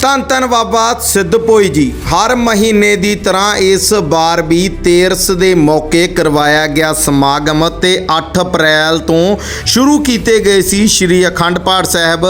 ਧੰਨ ਧੰਨ ਬਾਬਾ ਸਿੱਧ ਭੋਈ ਜੀ। ਹਰ ਮਹੀਨੇ ਦੀ ਤਰ੍ਹਾਂ ਇਸ ਵਾਰ ਵੀ ਤੇਰਸ ਦੇ ਮੌਕੇ ਕਰਵਾਇਆ ਗਿਆ ਸਮਾਗਮ ਤੇ 8 ਅਪ੍ਰੈਲ ਤੋਂ ਸ਼ੁਰੂ ਕੀਤੇ ਗਏ ਸੀ ਸ੍ਰੀ ਅਖੰਡ ਪਾਠ ਸਾਹਿਬ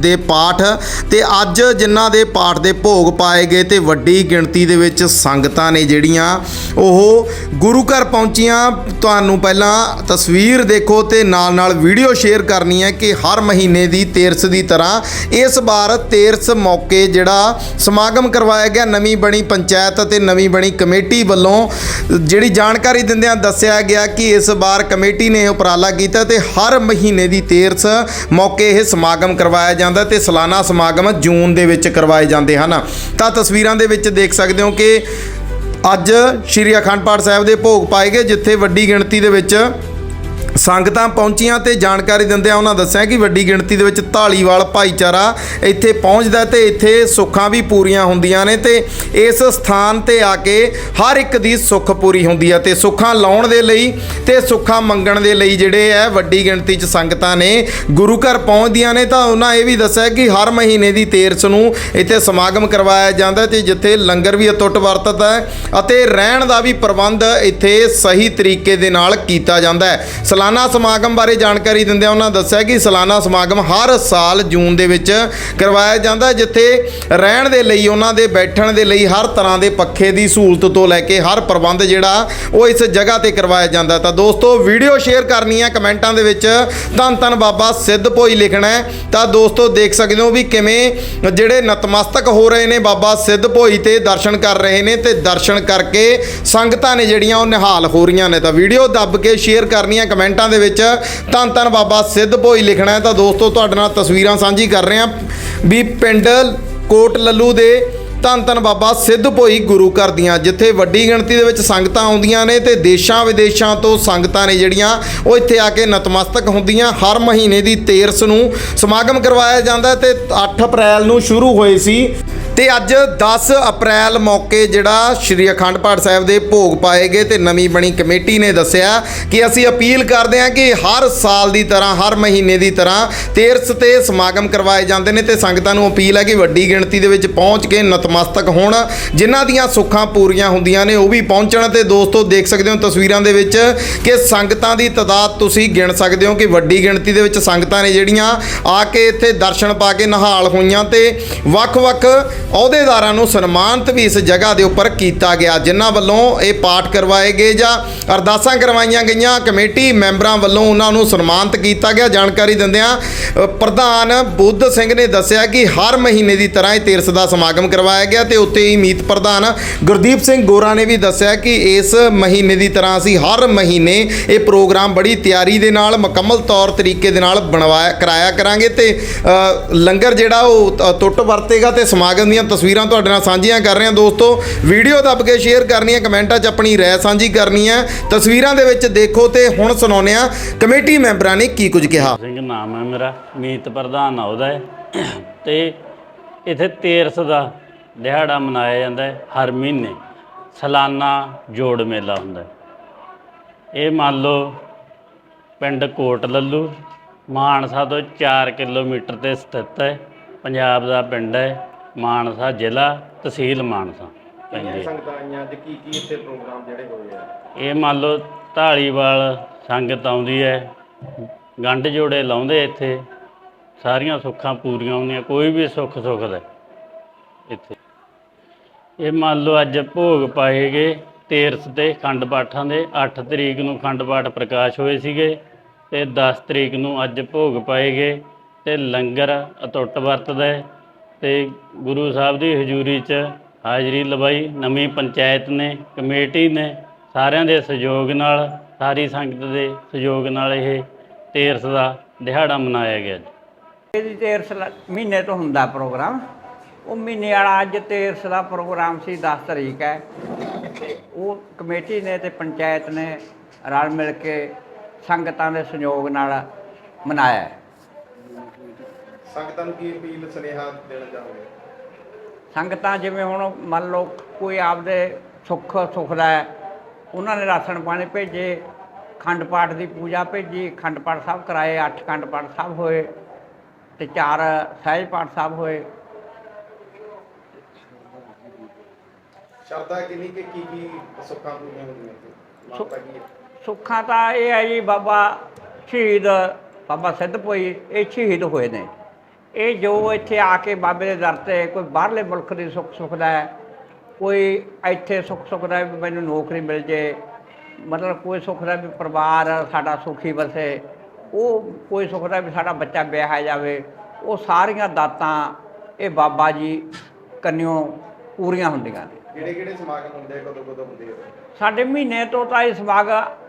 ਦੇ ਪਾਠ ਤੇ ਅੱਜ ਜਿਨ੍ਹਾਂ ਦੇ ਪਾਠ ਦੇ ਭੋਗ ਪਾਏ ਗਏ ਤੇ ਵੱਡੀ ਗਿਣਤੀ ਦੇ ਵਿੱਚ ਸੰਗਤਾਂ ਨੇ ਜਿਹੜੀਆਂ ਉਹ ਗੁਰੂ ਘਰ ਪਹੁੰਚੀਆਂ। ਤੁਹਾਨੂੰ ਪਹਿਲਾਂ ਤਸਵੀਰ ਦੇਖੋ ਤੇ ਨਾਲ ਨਾਲ ਵੀਡੀਓ ਸ਼ੇਅਰ ਕਰਨੀ ਹੈ ਕਿ ਹਰ ਮਹੀਨੇ ਦੀ ਤੇਰਸ ਦੀ ਤਰ੍ਹਾਂ ਇਸ ਵਾਰ ਤੇਰਸ ਮੌਕੇ ਜਿਹੜਾ ਸਮਾਗਮ ਕਰਵਾਇਆ ਗਿਆ, ਨਵੀਂ ਬਣੀ ਪੰਚਾਇਤ ਅਤੇ ਨਵੀਂ ਬਣੀ ਕਮੇਟੀ ਵੱਲੋਂ, ਜਿਹੜੀ ਜਾਣਕਾਰੀ ਦਿੰਦਿਆਂ ਦੱਸਿਆ ਗਿਆ ਕਿ ਇਸ ਵਾਰ ਕਮੇਟੀ ਨੇ ਇਹ ਉਪਰਾਲਾ ਕੀਤਾ ਤੇ ਹਰ ਮਹੀਨੇ ਦੀ ਤੇਰਸ ਮੌਕੇ ਇਹ ਸਮਾਗਮ ਕਰਵਾਇਆ ਜਾਂਦਾ ਤੇ ਸਾਲਾਨਾ ਸਮਾਗਮ ਜੂਨ ਦੇ ਵਿੱਚ ਕਰਵਾਏ ਜਾਂਦੇ ਹਨ। ਤਾਂ ਤਸਵੀਰਾਂ ਦੇ ਵਿੱਚ ਦੇਖ ਸਕਦੇ ਹੋ ਕਿ ਅੱਜ ਸ਼੍ਰੀ ਅਖੰਡ ਪਾਠ ਸਾਹਿਬ ਦੇ ਭੋਗ ਪਾਏ ਗਏ, ਜਿੱਥੇ ਵੱਡੀ ਗਿਣਤੀ ਦੇ ਵਿੱਚ ਸੰਗਤਾਂ ਪਹੁੰਚੀਆਂ ਤੇ ਜਾਣਕਾਰੀ ਦਿੰਦਿਆਂ ਉਹਨਾਂ ਦੱਸਿਆ ਕਿ ਵੱਡੀ ਗਿਣਤੀ ਦੇ ਵਿੱਚ ਢਾਲੀਵਾਲ ਭਾਈਚਾਰਾ ਇੱਥੇ ਪਹੁੰਚਦਾ ਤੇ ਇੱਥੇ ਸੁੱਖਾਂ ਵੀ ਪੂਰੀਆਂ ਹੁੰਦੀਆਂ ਨੇ ਤੇ ਇਸ ਸਥਾਨ ਤੇ ਆ ਕੇ ਹਰ ਇੱਕ ਦੀ ਸੁੱਖ ਪੂਰੀ ਹੁੰਦੀ ਹੈ ਤੇ ਸੁੱਖਾਂ ਲਾਉਣ ਦੇ ਲਈ ਤੇ ਸੁੱਖਾਂ ਮੰਗਣ ਦੇ ਲਈ ਜਿਹੜੇ ਹੈ ਵੱਡੀ ਗਿਣਤੀ 'ਚ ਸੰਗਤਾਂ ਨੇ ਗੁਰੂ ਘਰ ਪਹੁੰਚਦੀਆਂ ਨੇ ਤਾਂ ਉਹਨਾਂ ਇਹ ਵੀ ਦੱਸਿਆ ਕਿ ਹਰ ਮਹੀਨੇ ਦੀ ਤੇਰਸ ਨੂੰ ਇੱਥੇ ਸਮਾਗਮ ਕਰਵਾਇਆ ਜਾਂਦਾ ਤੇ ਜਿੱਥੇ ਲੰਗਰ ਵੀ ਅਤੁੱਟ ਵਰਤਦਾ ਹੈ ਅਤੇ ਰਹਿਣ ਦਾ ਵੀ ਪ੍ਰਬੰਧ ਇੱਥੇ ਸਹੀ ਤਰੀਕੇ ਦੇ ਨਾਲ ਕੀਤਾ ਜਾਂਦਾ ਹੈ। ਸਾਲਾਨਾ ਸਮਾਗਮ ਬਾਰੇ ਜਾਣਕਾਰੀ ਦਿੰਦਿਆਂ ਉਹਨਾਂ ਦੱਸਿਆ ਕਿ ਸਾਲਾਨਾ ਸਮਾਗਮ ਹਰ ਸਾਲ ਜੂਨ ਦੇ ਵਿੱਚ ਕਰਵਾਇਆ ਜਾਂਦਾ ਜਿੱਥੇ ਰਹਿਣ ਦੇ ਲਈ, ਉਹਨਾਂ ਦੇ ਬੈਠਣ ਦੇ ਲਈ, ਹਰ ਤਰ੍ਹਾਂ ਦੇ ਪੱਖੇ ਦੀ ਸਹੂਲਤ ਤੋਂ ਲੈ ਕੇ ਹਰ ਪ੍ਰਬੰਧ ਜਿਹੜਾ, ਉਹ ਇਸ ਜਗ੍ਹਾ ਤੇ ਕਰਵਾਇਆ ਜਾਂਦਾ ਤਾਂ ਦੋਸਤੋ, ਵੀਡੀਓ ਸ਼ੇਅਰ ਕਰਨੀ ਹੈ ਕਮੈਂਟਾਂ ਦੇ ਵਿੱਚ। ਧੰਨ ਧੰਨ ਬਾਬਾ ਸਿੱਧ ਭੋਈ ਲਿਖਣਾ ਹੈ। ਤਾਂ ਦੋਸਤੋ, ਦੇਖ ਸਕਦੇ ਹੋ ਵੀ ਕਿਵੇਂ ਜਿਹੜੇ ਨਤਮਸਤਕ ਹੋ ਰਹੇ ਨੇ ਬਾਬਾ ਸਿੱਧ ਭੋਈ ਤੇ ਦਰਸ਼ਨ ਕਰ ਰਹੇ ਨੇ ਤੇ ਦਰਸ਼ਨ ਕਰਕੇ ਸੰਗਤਾਂ ਨੇ ਜਿਹੜੀਆਂ ਉਹ ਨਿਹਾਲ ਹੋ ਰਹੀਆਂ ਨੇ। ਤਾਂ ਵੀਡੀਓ ਦੱਬ ਕੇ ਸ਼ੇਅਰ ਕਰਨੀ ਹੈ ਕਮੈਂਟਾਂ ਦੇ ਵਿੱਚ। ਧੰਨ ਧੰਨ ਬਾਬਾ ਸਿੱਧ ਭੋਈ ਲਿਖਣਾ ਹੈ ਤਾਂ ਦੋਸਤੋ, ਤੁਹਾਡੇ ਨਾਲ ਤਸਵੀਰਾਂ ਸਾਂਝੀ ਕਰ ਰਹੇ ਹਾਂ। ਵੀ ਪਿੰਡ ਕੋਟ ਲੱਲੂ ਦੇ ਧੰਨ ਧੰਨ ਬਾਬਾ ਸਿੱਧ ਭੋਈ ਗੁਰੂ ਘਰ ਦੀਆਂ, ਜਿੱਥੇ ਵੱਡੀ ਗਿਣਤੀ ਦੇ ਵਿੱਚ ਸੰਗਤਾਂ ਆਉਂਦੀਆਂ ਨੇ ਤੇ ਦੇਸ਼ਾਂ ਵਿਦੇਸ਼ਾਂ ਤੋਂ ਸੰਗਤਾਂ ਨੇ ਜਿਹੜੀਆਂ, ਉਹ ਇੱਥੇ ਆ ਕੇ ਨਤਮਸਤਕ ਹੁੰਦੀਆਂ। ਹਰ ਮਹੀਨੇ ਦੀ 13 ਨੂੰ ਸਮਾਗਮ ਕਰਵਾਇਆ ਜਾਂਦਾ ਹੈ ਤੇ 8 ਅਪ੍ਰੈਲ ਨੂੰ ਸ਼ੁਰੂ ਹੋਏ ਸੀ। ਤੇ ਅੱਜ 10 ਅਪ੍ਰੈਲ ਮੌਕੇ ਜਿਹੜਾ ਸ਼੍ਰੀ ਅਖੰਡ ਪਾਠ ਸਾਹਿਬ ਦੇ ਭੋਗ ਪਾਏ ਗਏ ਤੇ ਨਵੀਂ ਬਣੀ ਕਮੇਟੀ ਨੇ ਦੱਸਿਆ ਕਿ ਅਸੀਂ ਅਪੀਲ ਕਰਦੇ ਹਾਂ ਕਿ ਹਰ ਸਾਲ ਦੀ ਤਰ੍ਹਾਂ, ਹਰ ਮਹੀਨੇ ਦੀ ਤਰ੍ਹਾਂ ਤੇਰਸ ਤੇ ਸਮਾਗਮ ਕਰਵਾਏ ਜਾਂਦੇ ਨੇ ਤੇ ਸੰਗਤਾਂ ਨੂੰ ਅਪੀਲ ਹੈ ਕਿ ਵੱਡੀ ਗਿਣਤੀ ਦੇ ਵਿੱਚ ਪਹੁੰਚ ਕੇ ਨਤਮਸਤਕ ਹੋਣ। ਜਿਨ੍ਹਾਂ ਦੀਆਂ ਸੁੱਖਾਂ ਪੂਰੀਆਂ ਹੁੰਦੀਆਂ ਨੇ ਉਹ ਵੀ ਪਹੁੰਚਣ ਤੇ ਦੋਸਤੋ ਦੇਖ ਸਕਦੇ ਹੋ ਤਸਵੀਰਾਂ ਦੇ ਵਿੱਚ ਕਿ ਸੰਗਤਾਂ ਦੀ ਤਾਦਾਦ ਤੁਸੀਂ ਗਿਣ ਸਕਦੇ ਹੋ ਕਿ ਵੱਡੀ ਗਿਣਤੀ ਦੇ ਵਿੱਚ ਸੰਗਤਾਂ ਨੇ ਜਿਹੜੀਆਂ ਆ ਕੇ ਇੱਥੇ ਦਰਸ਼ਨ ਪਾ ਕੇ ਨਿਹਾਲ ਹੋਈਆਂ ਤੇ ਵੱਖ-ਵੱਖ ਅਹੁਦੇਦਾਰਾਂ ਨੂੰ ਸਨਮਾਨਿਤ ਵੀ ਇਸ ਜਗ੍ਹਾ ਦੇ ਉੱਪਰ ਕੀਤਾ ਗਿਆ, ਜਿਨ੍ਹਾਂ ਵੱਲੋਂ ਇਹ ਪਾਠ ਕਰਵਾਏ ਗਏ ਜਾਂ ਅਰਦਾਸਾਂ ਕਰਵਾਈਆਂ ਗਈਆਂ। ਕਮੇਟੀ ਮੈਂਬਰਾਂ ਵੱਲੋਂ ਉਹਨਾਂ ਨੂੰ ਸਨਮਾਨਿਤ ਕੀਤਾ ਗਿਆ। ਜਾਣਕਾਰੀ ਦਿੰਦਿਆਂ ਪ੍ਰਧਾਨ ਬੁੱਧ ਸਿੰਘ ਨੇ ਦੱਸਿਆ ਕਿ ਹਰ ਮਹੀਨੇ ਦੀ ਤਰ੍ਹਾਂ ਇਹ ਤੀਰਥ ਦਾ ਸਮਾਗਮ ਕਰਵਾਇਆ ਗਿਆ ਤੇ ਉੱਤੇ ਹੀ ਮੀਤ ਪ੍ਰਧਾਨ ਗੁਰਦੀਪ ਸਿੰਘ ਗੋਰਾ ਨੇ ਵੀ ਦੱਸਿਆ ਕਿ ਇਸ ਮਹੀਨੇ ਦੀ ਤਰ੍ਹਾਂ ਅਸੀਂ ਹਰ ਮਹੀਨੇ ਇਹ ਪ੍ਰੋਗਰਾਮ ਬੜੀ ਤਿਆਰੀ ਦੇ ਨਾਲ, ਮੁਕੰਮਲ ਤੌਰ ਤਰੀਕੇ ਦੇ ਨਾਲ ਬਣਵਾਇਆ, ਕਰਾਇਆ ਕਰਾਂਗੇ ਤੇ ਲੰਗਰ ਜਿਹੜਾ ਉਹ ਤ- ਟੁੱਟ ਵਰਤੇਗਾ ਤੇ ਸਮਾਗਮ ਦੀਆਂ ਤਸਵੀਰਾਂ ਤੁਹਾਡੇ ਨਾਲ ਸਾਂਝੀਆਂ ਕਰ ਰਹੇ ਹਾਂ ਦੋਸਤੋ। ਵੀਡੀਓ ਦੱਬ ਕੇ ਸ਼ੇਅਰ ਕਰਨੀ ਹੈ, ਕਮੈਂਟਾਂ 'ਚ ਆਪਣੀ ਰਾਏ ਸਾਂਝੀ ਕਰਨੀ ਹੈ। ਤਸਵੀਰਾਂ ਦੇ ਵਿੱਚ ਦੇਖੋ ਤੇ ਹੁਣ ਸੁਣਾਉਂਦੇ ਹਾਂ, ਕਮੇਟੀ ਮੈਂਬਰਾਂ ਨੇ ਕੀ ਕੁਝ ਕਿਹਾ। ਸਿੰਘ ਨਾਮ ਹੈ ਮੇਰਾ, ਮੀਤ ਪ੍ਰਧਾਨ ਆ ਹੈ ਤੇ ਇਥੇ ਤੇਰਸ ਦਾ ਦਿਹਾੜਾ ਮਨਾਇਆ ਜਾਂਦਾ ਹੈ, ਹਰ ਮਹੀਨੇ। ਸਾਲਾਨਾ ਜੋੜ ਮੇਲਾ ਹੁੰਦਾ ਹੈ। ਇਹ ਮੰਨ ਲਓ ਪਿੰਡ ਕੋਟ ਲੱਲੂ, ਮਾਨਸਾ ਤੋਂ 4 ਕਿਲੋਮੀਟਰ ਤੇ ਸਥਿਤ ਹੈ, ਪੰਜਾਬ ਦਾ ਪਿੰਡ ਹੈ। ਮਾਨਸਾ ਜ਼ਿਲ੍ਹਾ ਤਹਿਸੀਲ ਮਾਨਸਾ। ਪੈਂਦੀ ਸੰਗਤਾਂ ਆਈਆਂ ਅੱਜ ਕੀ ਕੀ ਇੱਥੇ ਪ੍ਰੋਗਰਾਮ ਜਿਹੜੇ ਹੋਏ ਆ? ਇਹ ਮੰਨ ਲਓ ਢਾਲੀਵਾਲ ਸੰਗਤ ਆਉਂਦੀ ਹੈ ਗੰਢ ਜੋੜੇ ਲਾਉਂਦੇ ਇੱਥੇ ਸਾਰੀਆਂ ਸੁੱਖਾਂ ਪੂਰੀਆਂ ਹੁੰਦੀਆਂ ਕੋਈ ਵੀ ਸੁੱਖ ਸੁੱਖਦਾ ਇੱਥੇ। ਇਹ ਮੰਨ ਲਓ ਅੱਜ ਭੋਗ ਪਾਏ ਗਏ ਤੇਰਸ ਤੇ ਖੰਡ ਪਾਠਾਂ ਦੇ 8 ਤਰੀਕ ਨੂੰ ਖੰਡ ਪਾਠ ਪ੍ਰਕਾਸ਼ ਹੋਏ ਸੀਗੇ ਤੇ 10 ਤਰੀਕ ਨੂੰ ਅੱਜ ਭੋਗ ਪਾਏ ਗਏ ਤੇ ਲੰਗਰ ਅਟੁੱਟ ਵਰਤਦਾ ਹੈ। ਤੇ ਗੁਰੂ ਸਾਹਿਬ ਦੀ ਹਜ਼ੂਰੀ 'ਚ ਹਾਜ਼ਰੀ ਲਵਾਈ, ਨਵੀਂ ਪੰਚਾਇਤ ਨੇ, ਕਮੇਟੀ ਨੇ, ਸਾਰਿਆਂ ਦੇ ਸਹਿਯੋਗ ਨਾਲ, ਸਾਰੀ ਸੰਗਤ ਦੇ ਸਹਿਯੋਗ ਨਾਲ ਇਹ ਤੇਰਸ ਦਾ ਦਿਹਾੜਾ ਮਨਾਇਆ ਗਿਆ ਇਹਦੀ ਤੇਰਸ ਮਹੀਨੇ ਤੋਂ ਹੁੰਦਾ ਪ੍ਰੋਗਰਾਮ। ਉਹ ਮਹੀਨੇ ਵਾਲਾ ਅੱਜ ਤੇਰਸ ਦਾ ਪ੍ਰੋਗਰਾਮ ਸੀ 10 ਤਰੀਕ ਹੈ। ਉਹ ਕਮੇਟੀ ਨੇ ਤੇ ਪੰਚਾਇਤ ਨੇ ਰਲ ਮਿਲ ਕੇ ਸੰਗਤਾਂ ਦੇ ਸਹਿਯੋਗ ਨਾਲ ਮਨਾਇਆ। ਸੰਗਤਾਂ ਨੂੰ ਕੀ ਅਪੀਲ ਸੁਨੇਹਾ ਦੇਣਾ ਚਾਹੋਗੇ? ਸੰਗਤਾਂ ਜਿਵੇਂ ਹੁਣ ਮੰਨ ਲਓ ਕੋਈ ਆਪਦੇ ਸੁੱਖ ਸੁਖਦਾ ਹੈ ਉਹਨਾਂ ਨੇ ਰਾਸ਼ਨ ਪਾਣੀ ਭੇਜੇ ਖੰਡ ਪਾਠ ਦੀ ਪੂਜਾ ਭੇਜੀ ਖੰਡ ਪਾਠ ਸਾਹਿਬ ਕਰਾਏ ਅੱਠ ਖੰਡ ਪਾਠ ਸਾਹਿਬ ਹੋਏ ਤੇ ਚਾਰ ਸਹਿਜ ਪਾਠ ਸਾਹਿਬ ਹੋਏ। ਸ਼ਰਧਾ ਕਿੰਨੀ ਕਿ ਕੀ ਕੀ ਸੁੱਖਾਂ ਪੂਰੀਆਂ ਹੁੰਦੀਆਂ ਸੁੱਖਾਂ ਤਾਂ ਇਹ ਹੈ ਜੀ ਬਾਬਾ ਸ਼ਹੀਦ ਬਾਬਾ ਸਿੱਧਪੋਈ ਇਹ ਸ਼ਹੀਦ ਹੋਏ ਨੇ। ਇਹ ਜੋ ਇੱਥੇ ਆ ਕੇ ਬਾਬੇ ਦੇ ਦਰ ਤੇ ਕੋਈ ਬਾਹਰਲੇ ਮੁਲਕ ਦੀ ਸੁੱਖ ਸੁੱਖਦਾ ਹੈ ਕੋਈ ਇੱਥੇ ਸੁੱਖ ਸੁੱਖਦਾ ਵੀ ਮੈਨੂੰ ਨੌਕਰੀ ਮਿਲ ਜੇ ਮਤਲਬ ਕੋਈ ਸੁੱਖਦਾ ਵੀ ਪਰਿਵਾਰ ਸਾਡਾ ਸੁਖੀ ਵਸੇ ਉਹ ਕੋਈ ਸੁੱਖਦਾ ਵੀ ਸਾਡਾ ਬੱਚਾ ਵਿਆਹਿਆ ਜਾਵੇ ਉਹ ਸਾਰੀਆਂ ਦਾਤਾਂ ਇਹ ਬਾਬਾ ਜੀ ਕੰਨਿਓ ਪੂਰੀਆਂ ਹੁੰਦੀਆਂ ਨੇ। ਕਿਹੜੇ ਕਿਹੜੇ ਸਮਾਗਮ ਹੁੰਦੇ ਕਦੋਂ ਕਦੋਂ ਹੁੰਦੇ ਸਾਡੇ ਮਹੀਨੇ ਤੋਂ ਤਾਂ ਇਹ ਸਮਾਗਮ